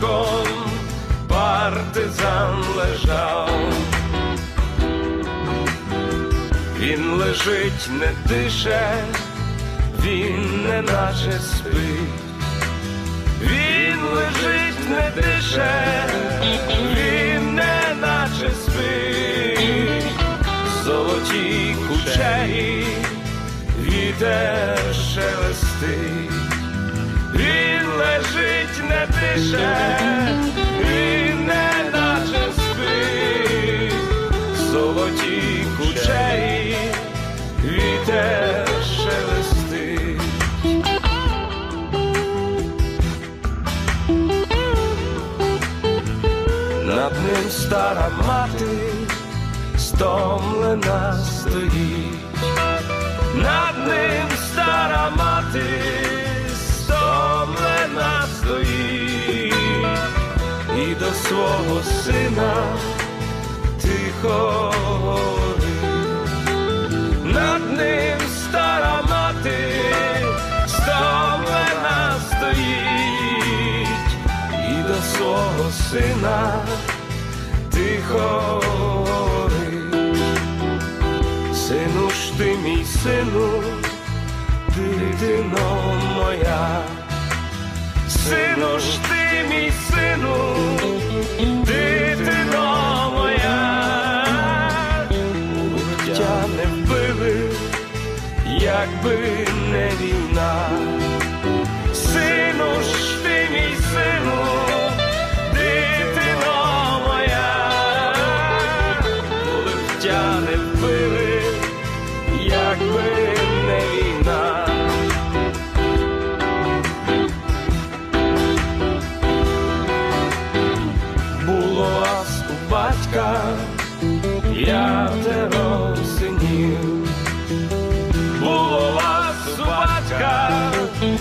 дубочком партизан лежав. Він лежить, не дише, він не наче спить. Він лежить, не дише, він не наче спить. Золоті кучері, вітер шелестить. Він не дише, він не наче спить. Золоті кучері, вітер шелестить. Над ним стара мати стомлена стоїть, над ним стара мати і свого сина тихо говорить. над ним стара мати стомлена стоїть, і до свого сина тихо говорить. Сину ж ти мій сину, дитино моя, сину ж ти мій сину, якби не війна. Сину ж ти мій сину, дитино моя, коли життя не вбили,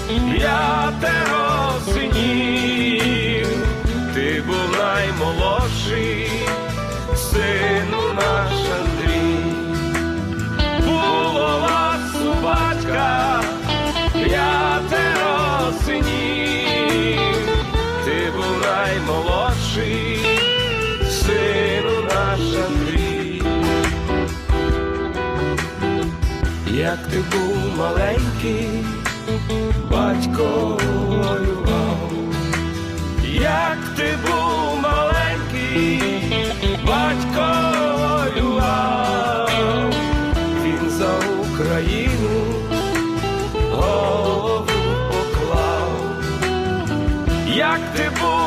п'ятеро синів. Ти був наймолодший, сину наш Андрій. Було вас у батька, п'ятеро синів. Ти був наймолодший, сину наш. Як ти був маленький, батько воював, як ти був маленький, батько воював, він за Україну голову поклав, як ти був